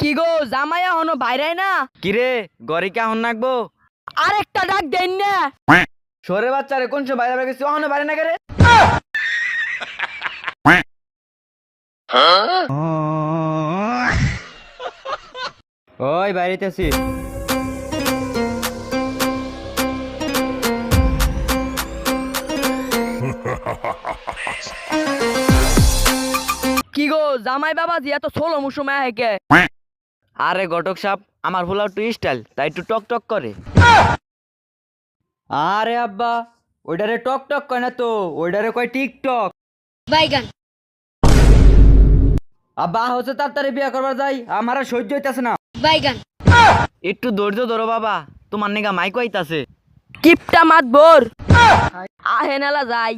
এখনও বাইরে না? কিরে গরি কে হন নাকবো? আরেকটা ডাক দেন না। সরে বাচ্চারে কোন সময় বাইরে গেছি অহনো বাইরে না করে ওই বাইরেতেছি কি গো জামাই বাবা জি এত ষোলো মুসময় হেকে আরে ঘটক সাপ আমার ফুলা একটু স্টাইল তাই একটু টক টক করে। আরে আব্বা ওইটারে টক টক কয় না তো ওইটারে কয় টিকটক। বাইগান। আব্বা হচ্ছে তাড়াতাড়ি বিয়ে করবার যাই আমার আর সহ্য হইতাছে না। বাইগান। একটু ধৈর্য ধরো বাবা তোমার নিগা মাইক হইতাছে কিপটা মাত বোর আহে নালা যাই।